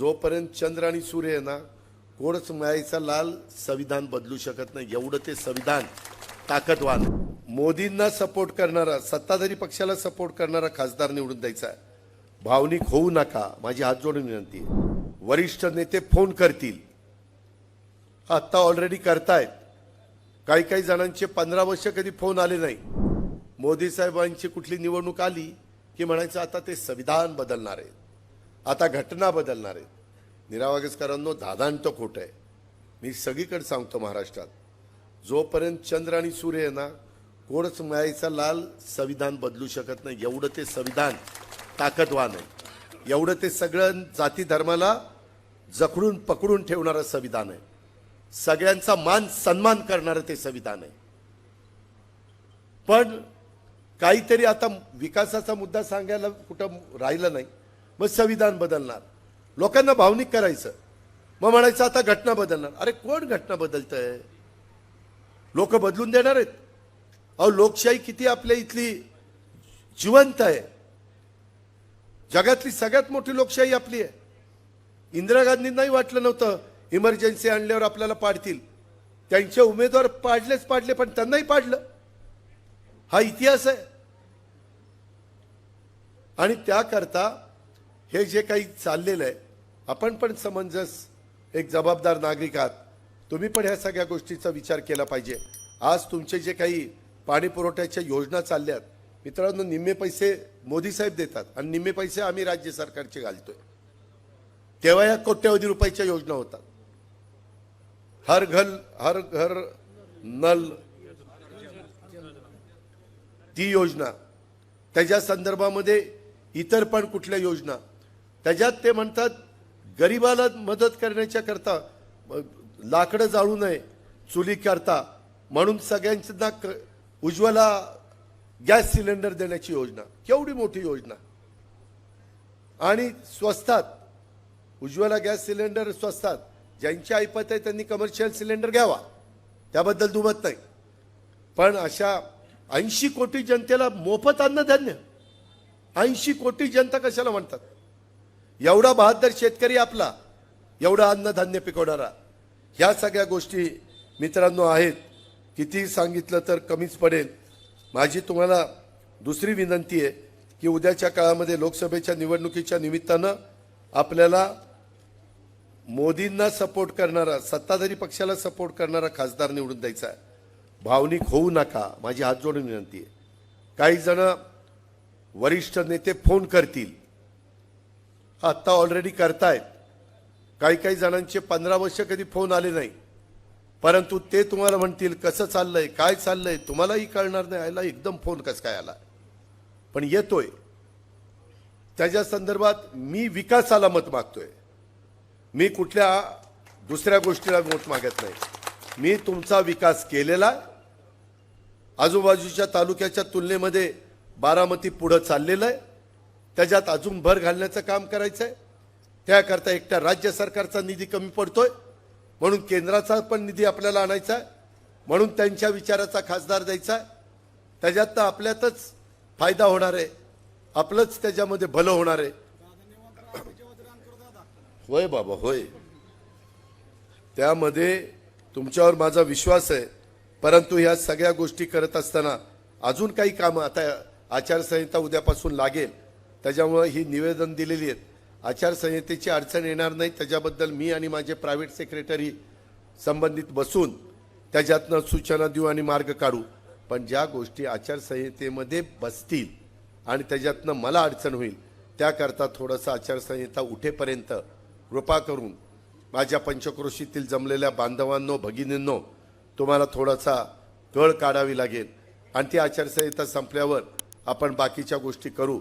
जोपर्यंत चंद्र आणि सूर्य आहे ना कोणच मायचा लाल संविधान बदलू शकत नाही. एवढं ते संविधान ताकदवान. मोदींना सपोर्ट करणारा सत्ताधारी पक्षाला सपोर्ट करणारा खासदार निवडून द्यायचा आहे. भावनिक होऊ नका. माझी हात जोडून विनंती वरिष्ठ नेते फोन करतील. आत्ता ऑलरेडी करतायत. काही काही जणांचे पंधरा वर्ष कधी फोन आले नाही. मोदी साहेबांची कुठली निवडणूक आली की म्हणायचं आता ते संविधान बदलणार आहेत. आता घटना बदलणार आहेत. निरावागसकरांनो दादांत खोटं आहे. मी सगळीकडे सांगतो महाराष्ट्रात जोपर्यंत चंद्र आणि सूर्य आहे ना कोणच मायचा लाल संविधान बदलू शकत नाही. एवढं ते संविधान ताकदवान आहे. एवढं ते सगळं जाती धर्माला जखडून पकडून ठेवणारं संविधान आहे. सगळ्यांचा मान सन्मान करणारं ते संविधान आहे. पण काहीतरी आता विकासाचा मुद्दा सांगायला कुठं राहिलं नाही. मग संविधान बदलणार. लोकांना भावनिक करायचं. मग म्हणायचं आता घटना बदलणार. अरे कोण घटना बदलतंय? लोक बदलून देणार आहेत. अहो लोकशाही किती आपल्या इथली जिवंत आहे. जगातली सगळ्यात मोठी लोकशाही आपली आहे. इंदिरा गांधींनाही वाटलं नव्हतं इमर्जन्सी आणल्यावर आपल्याला पाडतील. त्यांचे उमेदवार पाडलेच पाडले पण त्यांनाही पाडलं. हा इतिहास आहे. आणि त्याकरता हे जे काही चाललेलं आहे आपण पण समंजस एक जबाबदार नागरिक आहात. तुम्ही पण ह्या सगळ्या गोष्टीचा विचार केला पाहिजे. आज तुमचे जे काही पाणी पुरवठ्याच्या योजना चालल्यात मित्रांनो निम्मे पैसे मोदी साहेब देतात आणि निम्मे पैसे आम्ही राज्य सरकारचे घालतोय. तेव्हा या कोट्यवधी रुपयाच्या योजना होतात. हर घर हर घर नल ती योजना. त्याच्या संदर्भामध्ये इतर पण कुठल्या योजना त्याच्यात ते म्हणतात गरिबाला मदत करण्याच्या करता लाकडं जाळू नये चुली करता. म्हणून सगळ्यांना क- उज्ज्वला गॅस सिलेंडर देण्याची योजना. केवढी मोठी योजना. आणि स्वस्तात उज्ज्वला गॅस सिलेंडर स्वस्तात. ज्यांची ऐपत आहे त्यांनी कमर्शियल सिलेंडर घ्यावा. त्याबद्दल दुमत नाही. पण अशा ऐंशी कोटी जनतेला मोफत अन्नधान्य ऐंशी कोटी जनता कशाला म्हणतात? एवढा बहादर शेतकरी आपला एवढा अन्नधान्य पिकवणारा. ह्या सगळ्या गोष्टी मित्रांनो आहेत किती सांगितलं तर कमीच पडेल. माझी तुम्हाला दुसरी विनंती आहे की उद्याच्या काळामध्ये लोकसभेच्या निवडणुकीच्या निमित्तानं आपल्याला मोदींना सपोर्ट करणारा सत्ताधारी पक्षाला सपोर्ट करणारा खासदार निवडून द्यायचा आहे. भावनिक होऊ नका माझी हात जोडून विनंती आहे. काही जण वरिष्ठ नेते फोन करतील आत्ता ऑलरेडी करतायत. काही काही जणांचे पंधरा वर्ष कधी फोन आले नाही. परंतु ते तुम्हाला म्हणतील कसं चाललंय काय चाललंय तुम्हालाही कळणार नाही आयला एकदम फोन कसं काय आला. पण येतोय. त्याच्या संदर्भात मी विकासाला मत मागतोय. मी कुठल्या दुसऱ्या गोष्टीला मत मागत नाही. मी तुमचा विकास केलेला आजूबाजूच्या तालुक्याच्या तुलनेमध्ये बारामती पुढं चाललेलं आहे. त्याच्यात अजून भर घालण्याचं काम करायचं आहे त्याकरता एकट्या राज्य सरकारचा निधी कमी पडतोय. म्हणून केंद्राचा पण निधी आपल्याला आणायचा आहे. म्हणून त्यांच्या विचाराचा खासदार द्यायचा आहे. त्याच्यातनं आपल्यातच फायदा होणार आहे. आपलंच त्याच्यामध्ये भलं होणार आहे. होय बाबा होय. त्यामध्ये तुमच्यावर माझा विश्वास आहे. परंतु ह्या सगळ्या गोष्टी करत असताना अजून काही कामं आता आचारसंहिता उद्यापासून लागेल. त्याच्यामुळं ही निवेदन दिलेली आहेत. आचारसंहितेची अडचण येणार नाही. त्याच्याबद्दल मी आणि माझे प्रायव्हेट सेक्रेटरी संबंधित बसून त्याच्यातनं सूचना देऊ आणि मार्ग काढू. पण ज्या गोष्टी आचारसंहितेमध्ये बसतील आणि त्याच्यातनं मला अडचण होईल त्याकरता थोडंसं आचारसंहिता उठेपर्यंत कृपा करून माझ्या पंचक्रोशीतील जमलेल्या बांधवांनो भगिनींनो तुम्हाला थोडासा कळ काढावी लागेल. आणि ती आचारसंहिता संपल्यावर आपण बाकीच्या गोष्टी करू.